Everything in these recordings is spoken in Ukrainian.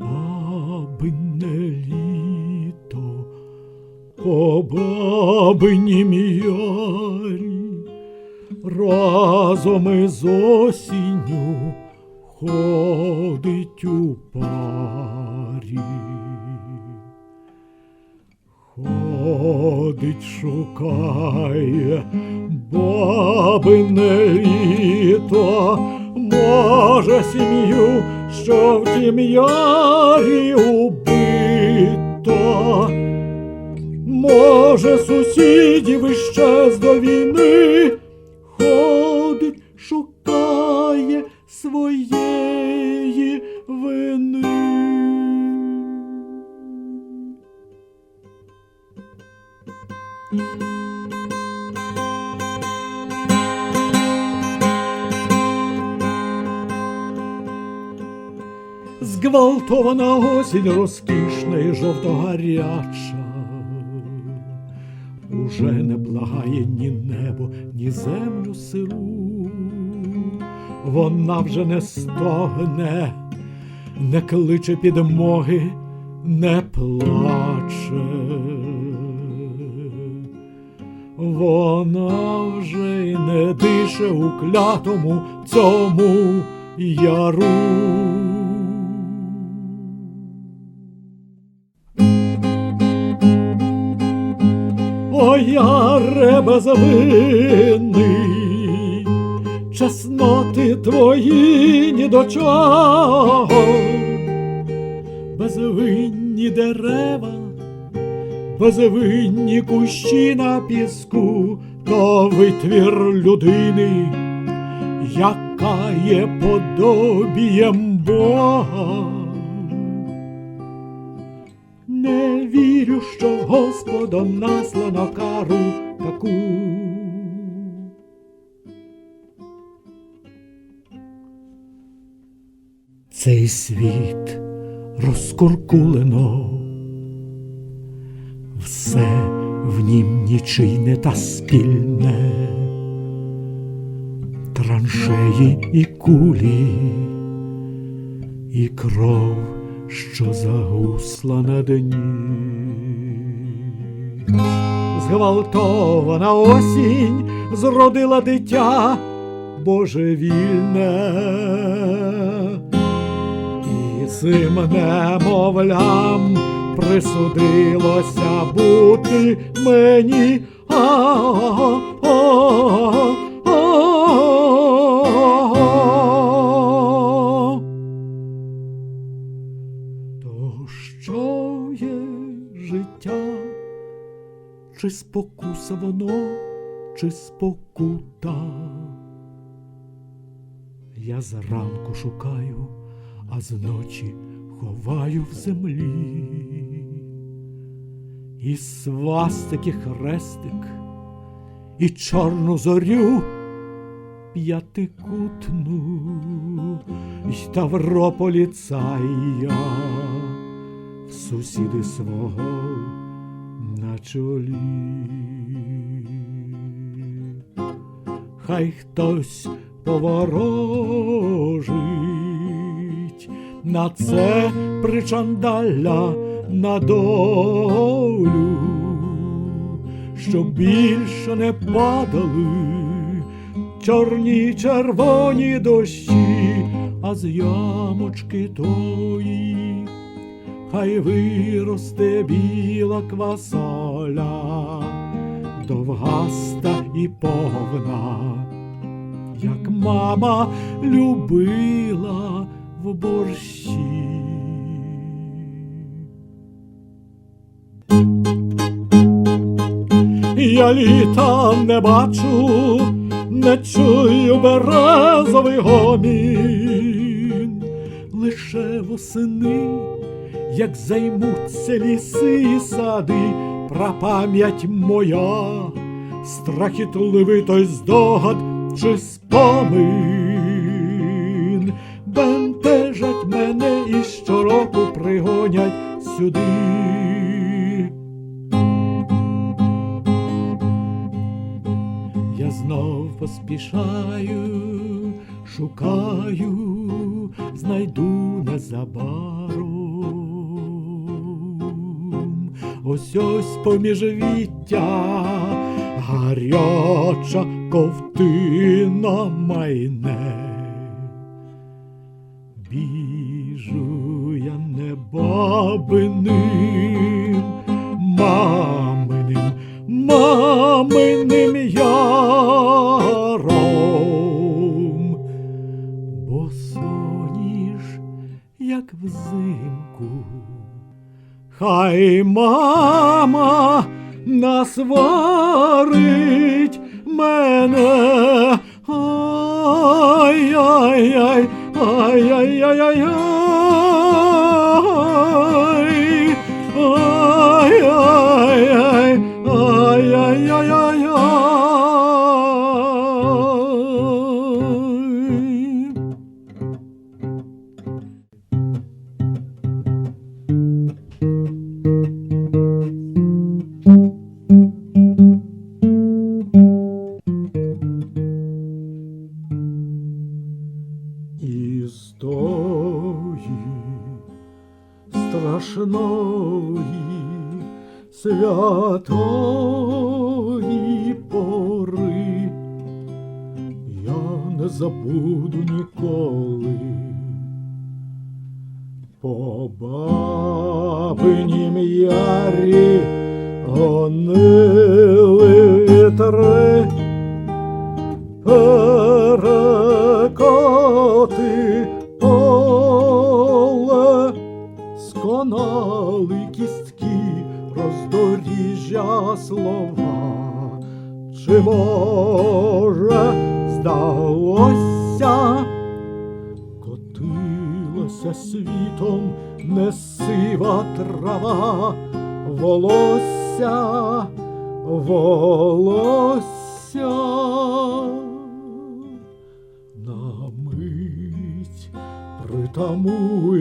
Бабине літо, по бабинім ярі, разом із осінню ходить у парі. Ходить, шукає бабине літо, може сім'ю, що в тім ярі убито, може сусідів іще з до війни, ходить, шукає своєї вини. Зґвалтована осінь розкішна і жовтогаряча. Уже не благає ні небо, ні землю сиру. Вона вже не стогне, не кличе підмоги, не плаче. Вона вже й не дише у клятому цьому яру. О, яре безвинний, чесноти твої ні до чого, безвинні дерева, безвинні кущі на піску, то витвір людини, яка є подобієм Бога. Не вірю, що Господом наслано кару таку. Цей світ розкуркулено, все в нім нічийне та спільне, траншеї і кулі, і кров, що загусла на дні. Зґвалтована осінь зродила дитя божевільне. Цим немовлям присудилося бути мені. То що є життя? Чи спокуса воно, чи спокута? Я зранку шукаю, а зночі ховаю в землі. І свастики хрестик, і чорну зорю п'ятикутну, й тавро поліцая в сусіди свого на чолі. Хай хтось поворожить на це причандалля на долю, щоб більше не падали чорні червоні дощі, а з ямочки тої хай виросте біла квасоля, довгаста і повна, як мама любила в борщі. Я літа не бачу, не чую березовий гомін, лише восени, як займуться ліси і сади, прапам'ять моя, страхітливий той здогад чи спомин, бентежать мене і щороку пригонять сюди. Я знов поспішаю, шукаю, знайду незабаром. Ось ось поміж віття гаряча ковтина майне. Бабиним, маминим, маминим яром, бо соніш, як взимку. Хай мама насварить мене. Ай-яй-яй, ай-яй-яй-яй. Страшної святої пори. Я не забуду ніколи по бабинім ярі гонили вітри перекоти сконали кістки, роздоріжжя слова. Чи може здалося, котилася світом не сива трава, волосся, волосся. На мить притамує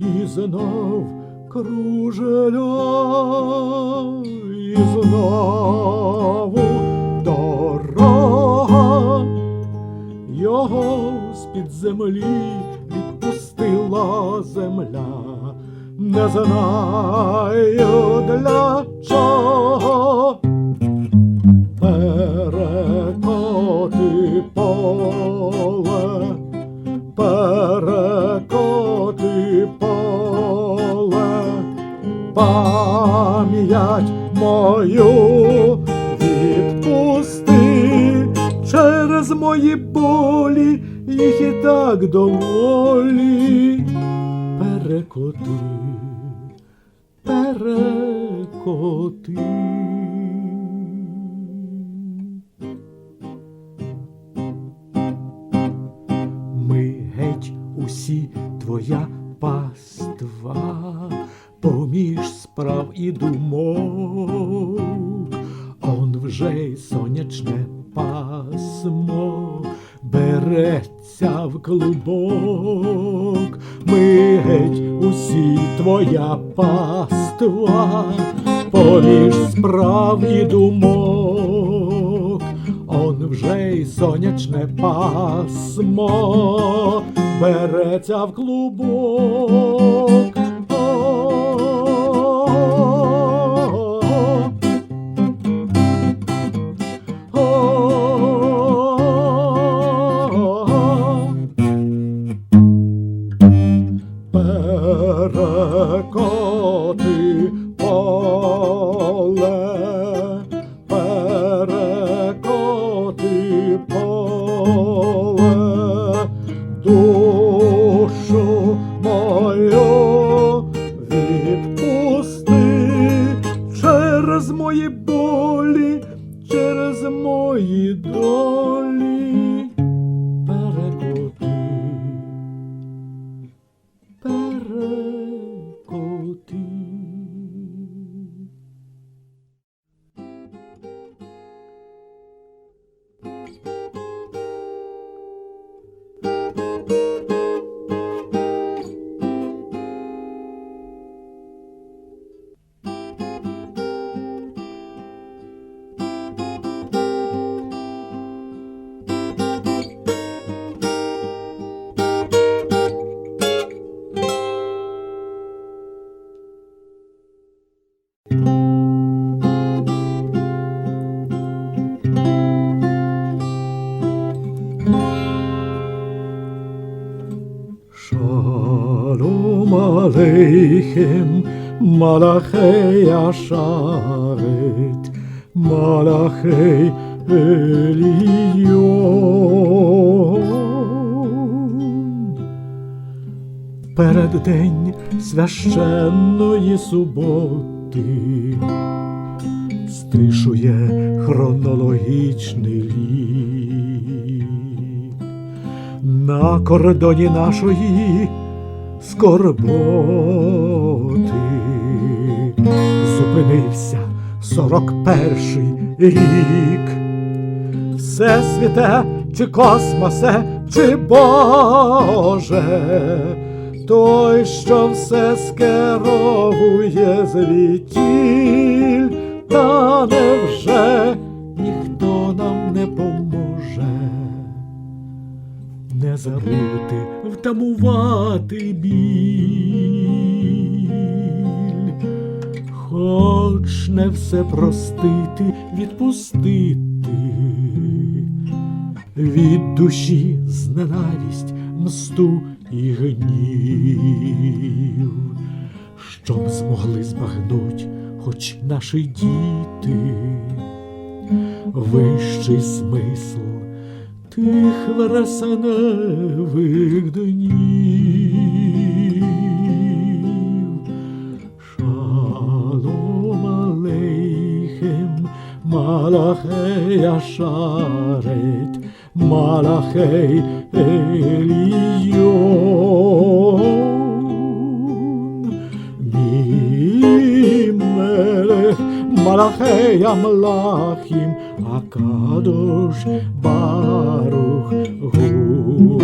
і знов кружеля, і знову дорога його з-під землі відпустила земля. Не знаю Перекоти, перекоти. Ми береться в клубок, ми геть усі твоя паства, поміж справ і думок, он вже й сонячне пасмо береться в клубок. Мої болі, через мої Aleichem, Malachei Asharet, Malachei Еліон. Переддень священної суботи стишує хронологічний лік. На кордоні нашої скорботи зупинився сорок перший рік. Всесвіте чи космосе, чи Боже, той, що все скеровує звітіль, та невже ніхто нам не поможе забути втамувати біль, хоч не все простити, відпустити. Від душі зненавість, мсту і гнів, щоб змогли збагнуть, хоч наші діти, вищий смисл тих вересеневих днів. Шалом алейхем, Малахей Ашарет, Малахей Еліон. Мі мелех, Малахей Амлахім, Акадош Барух Гу.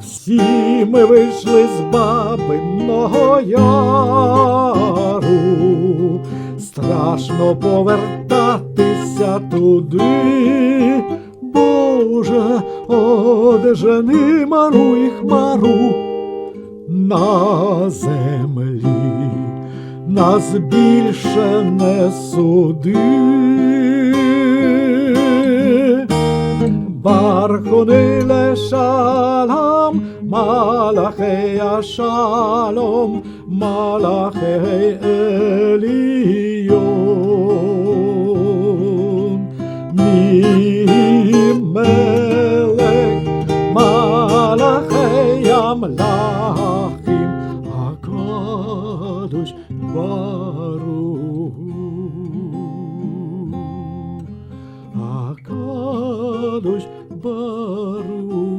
Всі ми вийшли з бабиного яру, страшно повертатися туди. Боже, одежени мару і хмару на землі, нас більше не суди. Бархони лешалам, Малахей Ашалом, Малахей Еліон. Мі мелех, Малахей Амлахим, Акадош Барух. Акадош Барух.